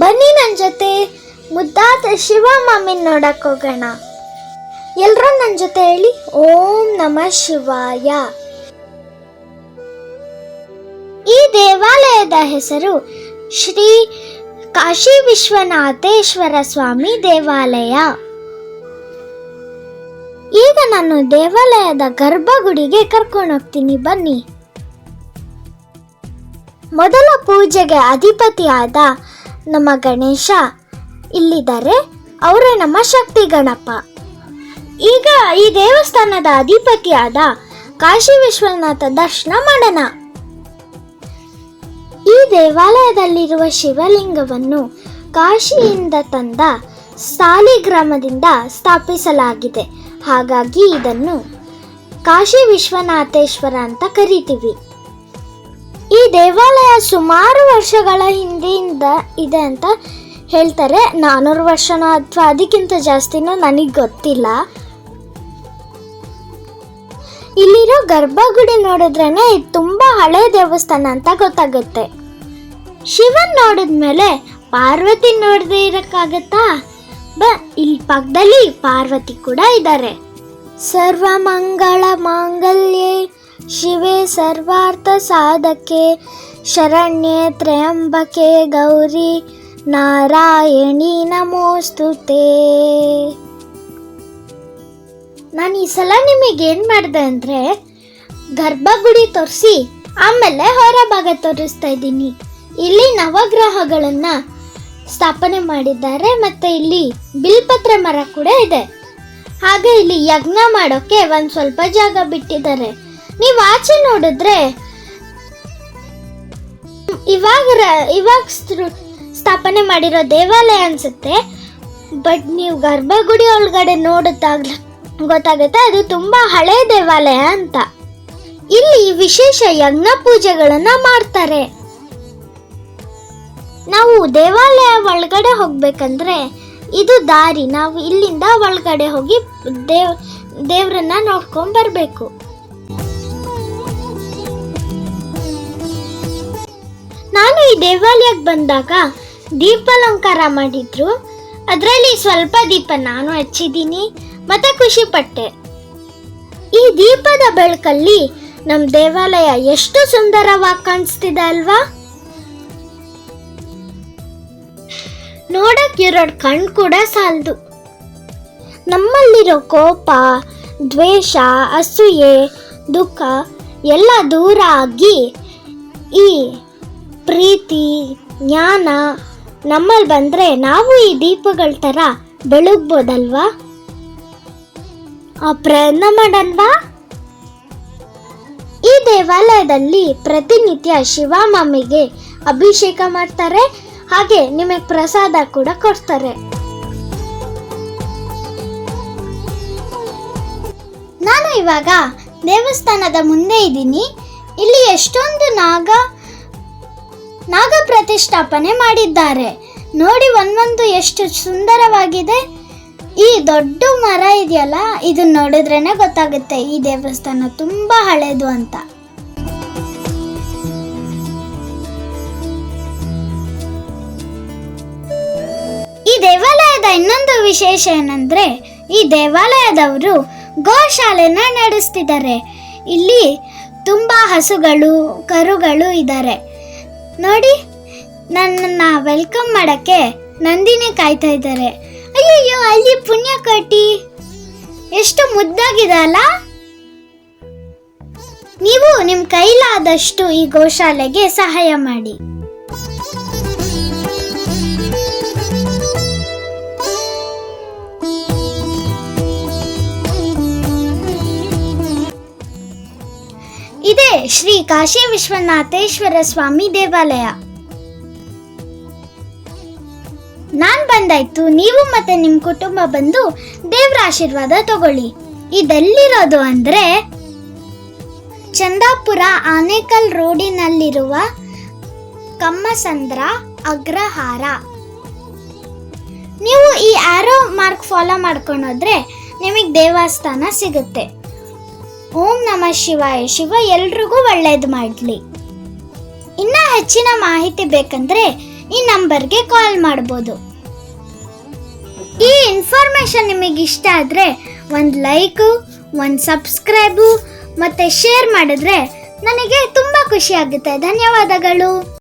ಬನ್ನಿ ನನ್ನ ಜೊತೆ. ಮುದ್ದಾದ ಶಿವ ಮಾಮಿನ ನೋಡಕ್ಕೆ ಹೋಗೋಣ. ಎಲ್ಲರೂ ನನ್ನ ಜೊತೆ ಹೇಳಿ, ಓಂ ನಮ ಶಿವಾಯ. ಈ ದೇವಾಲಯದ ಹೆಸರು ಶ್ರೀ ಕಾಶಿ ವಿಶ್ವನಾಥೇಶ್ವರ ಸ್ವಾಮಿ ದೇವಾಲಯ. ಈಗ ನಾನು ದೇವಾಲಯದ ಗರ್ಭಗುಡಿಗೆ ಕರ್ಕೊಂಡು ಹೋಗ್ತೀನಿ, ಬನ್ನಿ. ಮೊದಲ ಪೂಜೆಗೆ ಅಧಿಪತಿಯಾದ ನಮ್ಮ ಗಣೇಶ ಇಲ್ಲಿದ್ದಾರೆ, ಅವರೇ ನಮ್ಮ ಶಕ್ತಿ ಗಣಪ. ಈಗ ಈ ದೇವಸ್ಥಾನದ ಅಧಿಪತಿಯಾದ ಕಾಶಿ ವಿಶ್ವನಾಥ ದರ್ಶನ ಮಾಡೋಣ. ಈ ದೇವಾಲಯದಲ್ಲಿರುವ ಶಿವಲಿಂಗವನ್ನು ಕಾಶಿಯಿಂದ ತಂದ ಸಾಲಿಗ್ರಾಮದಿಂದ ಸ್ಥಾಪಿಸಲಾಗಿದೆ. ಹಾಗಾಗಿ ಇದನ್ನು ಕಾಶಿ ವಿಶ್ವನಾಥೇಶ್ವರ ಅಂತ ಕರಿತೀವಿ. ದೇವಾಲಯ ಸುಮಾರು ವರ್ಷಗಳ ಹಿಂದೆಯಿಂದ ಇದೆ ಅಂತ ಹೇಳ್ತಾರೆ. ನಾನ್ನೂರು ವರ್ಷನೋ ಅಥವಾ ಅದಕ್ಕಿಂತ ಜಾಸ್ತಿನೋ ನನಗೆ ಗೊತ್ತಿಲ್ಲ. ಇಲ್ಲಿರೋ ಗರ್ಭಗುಡಿ ನೋಡಿದ್ರೇನೆ ಇದು ತುಂಬಾ ಹಳೆ ದೇವಸ್ಥಾನ ಅಂತ ಗೊತ್ತಾಗುತ್ತೆ. ಶಿವನ್ ನೋಡಿದ್ಮೇಲೆ ಪಾರ್ವತಿ ನೋಡದೆ ಇರೋಕ್ಕಾಗತ್ತಾ? ಬ ಇಲ್ಲಿ ಪಕ್ಕದಲ್ಲಿ ಪಾರ್ವತಿ ಕೂಡ ಇದ್ದಾರೆ ಸರ್ವ ಮಂಗಳ ಮಾಂಗಲ್ಯೆ ಶಿವೆ ಸರ್ವಾರ್ಥ ಸಾಧಕೆ, ಶರಣ್ಯೆ ತ್ರಯಂಬಕೆ ಗೌರಿ, ನಾರಾಯಣಿ ನಮೋಸ್ತುತೆ ನಾನು ಈ ಸಲ ನಿಮಗೆ ಏನು ಮಾಡಿದೆ ಅಂದರೆ ಗರ್ಭಗುಡಿ ತೋರಿಸಿ ಆಮೇಲೆ ಹೊರಭಾಗ ತೋರಿಸ್ತಾ ಇದ್ದೀನಿ. ಇಲ್ಲಿ ನವಗ್ರಹಗಳನ್ನು ಸ್ಥಾಪನೆ ಮಾಡಿದ್ದಾರೆ ಮತ್ತು ಇಲ್ಲಿ ಬಿಲ್ಪತ್ರ ಮರ ಕೂಡ ಇದೆ. ಹಾಗೆ ಇಲ್ಲಿ ಯಜ್ಞ ಮಾಡೋಕ್ಕೆ ಒಂದು ಸ್ವಲ್ಪ ಜಾಗ ಬಿಟ್ಟಿದ್ದಾರೆ. ನೀವು ಆಚೆ ನೋಡಿದ್ರೆ ಇವಾಗ ಇವಾಗ ಸ್ಥಾಪನೆ ಮಾಡಿರೋ ದೇವಾಲಯ ಅನ್ಸುತ್ತೆ. ಬಟ್ ನೀವು ಗರ್ಭಗುಡಿ ಒಳಗಡೆ ನೋಡಿದಾಗ ಗೊತ್ತಾಗುತ್ತೆ, ಅದು ತುಂಬಾ ಹಳೆ ದೇವಾಲಯ ಅಂತ. ಇಲ್ಲಿ ವಿಶೇಷ ಯಜ್ಞ ಪೂಜೆಗಳನ್ನ ಮಾಡ್ತಾರೆ. ನಾವು ದೇವಾಲಯ ಒಳಗಡೆ ಹೋಗ್ಬೇಕಂದ್ರೆ ಇದು ದಾರಿ. ನಾವು ಇಲ್ಲಿಂದ ಒಳಗಡೆ ಹೋಗಿ ದೇವ್, ದೇವ್ರನ್ನ ನೋಡ್ಕೊಂಡ್ ಬರ್ಬೇಕು. ಈ ದೇವಾಲಯಕ್ಕೆ ಬಂದಾಗ ದೀಪಾಲಂಕಾರ ಮಾಡಿದ್ರು. ಅದರಲ್ಲಿ ಸ್ವಲ್ಪ ದೀಪ ನಾನು ಹಚ್ಚಿದ್ದೀನಿ, ಮತ್ತೆ ಖುಷಿ ಪಟ್ಟೆ. ಈ ದೀಪದ ಬೆಳಕಲ್ಲಿ ನಮ್ಮ ದೇವಾಲಯ ಎಷ್ಟು ಸುಂದರವಾಗಿ ಕಾಣಿಸ್ತಿದೆ ಅಲ್ವಾ? ನೋಡಕ್ ಎರಡು ಕಣ್ಣು ಕೂಡ ಸಾಲದು. ನಮ್ಮಲ್ಲಿರೋ ಕೋಪ, ದ್ವೇಷ, ಅಸೂಯೆ, ದುಃಖ ಎಲ್ಲ ದೂರ ಆಗಿ ಈ ಪ್ರೀತಿ, ಜ್ಞಾನ ನಮ್ಮಲ್ಲಿ ಬಂದರೆ ನಾವು ಈ ದೀಪಗಳ ಥರ ಬೆಳಗ್ಬೋದಲ್ವಾ? ಆ ಪ್ರಯತ್ನ ಮಾಡಲ್ವಾ ಈ ದೇವಾಲಯದಲ್ಲಿ ಪ್ರತಿನಿತ್ಯ ಶಿವಮಾಮಿಗೆ ಅಭಿಷೇಕ ಮಾಡ್ತಾರೆ, ಹಾಗೆ ನಿಮಗೆ ಪ್ರಸಾದ ಕೂಡ ಕೊಡ್ತಾರೆ. ನಾನು ಇವಾಗ ದೇವಸ್ಥಾನದ ಮುಂದೆ ಇದ್ದೀನಿ. ಇಲ್ಲಿ ಎಷ್ಟೊಂದು ನಾಗ ನಾಗ ಪ್ರತಿಷ್ಠಾಪನೆ ಮಾಡಿದ್ದಾರೆ. ನೋಡಿ ಒಂದೊಂದು ಎಷ್ಟು ಸುಂದರವಾಗಿದೆ. ಈ ದೊಡ್ಡ ಮರ ಇದೆಯಲ್ಲ ಇದನ್ನ ನೋಡಿದ್ರೇನೆ ಗೊತ್ತಾಗುತ್ತೆ. ಈ ದೇವಸ್ಥಾನ ತುಂಬಾ ಹಳೇದು ಅಂತ. ಈ ದೇವಾಲಯದ ಇನ್ನೊಂದು ವಿಶೇಷ ಏನಂದ್ರೆ, ಈ ದೇವಾಲಯದವರು ಗೋಶಾಲೆನ ನಡೆಸ್ತಿದ್ದಾರೆ. ಇಲ್ಲಿ ತುಂಬಾ ಹಸುಗಳು, ಕರುಗಳು ಇದ್ದಾರೆ. ನೋಡಿ, ನನ್ನನ್ನ ವೆಲ್ಕಮ್ ಮಾಡಕ್ಕೆ ನಂದಿನಿ ಕಾಯ್ತಾ ಇದ್ದಾರೆ. ಅಯ್ಯಯ್ಯೋ, ಅಲ್ಲಿ ಪುಣ್ಯ ಕಟ್ಟಿ. ಎಷ್ಟು ಮುದ್ದಾಗಿದೆ ಅಲ್ಲ? ನೀವು ನಿಮ್ಮ ಕೈಲಾದಷ್ಟು ಈ ಗೋಶಾಲೆಗೆ ಸಹಾಯ ಮಾಡಿ. ಇದೇ ಶ್ರೀ ಕಾಶಿ ವಿಶ್ವನಾಥೇಶ್ವರ ಸ್ವಾಮಿ ದೇವಾಲಯ. ನಾನ್ ಬಂದಾಯ್ತು, ನೀವು ಮತ್ತೆ ನಿಮ್ ಕುಟುಂಬ ಬಂದು ದೇವರ ಆಶೀರ್ವಾದ ತಗೊಳ್ಳಿ. ಇದೆಲ್ಲಿರೋದು ಅಂದ್ರೆ ಚಂದಾಪುರ ಆನೇಕಲ್ ರೋಡಿನಲ್ಲಿರುವ ಕಮ್ಮಸಂದ್ರ ಅಗ್ರಹಾರ. ನೀವು ಈ ಆರೋ ಮಾರ್ಕ್ ಫಾಲೋ ಮಾಡ್ಕೊಂಡೋದ್ರೆ ನಿಮಗೆ ದೇವಸ್ಥಾನ ಸಿಗುತ್ತೆ. ಓಂ ನಮ ಶಿವಾಯ. ಶಿವ ಎಲ್ರಿಗೂ ಒಳ್ಳೇದು ಮಾಡಲಿ. ಇನ್ನ ಹೆಚ್ಚಿನ ಮಾಹಿತಿ ಬೇಕಂದ್ರೆ ಈ ನಂಬರ್ಗೆ ಕಾಲ್ ಮಾಡ್ಬೋದು. ಈ ಇನ್ಫಾರ್ಮೇಶನ್ ನಿಮಗೆ ಇಷ್ಟ ಆದರೆ ಒಂದು ಲೈಕು, ಒಂದು ಸಬ್ಸ್ಕ್ರೈಬು ಮತ್ತು ಶೇರ್ ಮಾಡಿದ್ರೆ ನನಗೆ ತುಂಬ ಖುಷಿ ಆಗುತ್ತೆ. ಧನ್ಯವಾದಗಳು.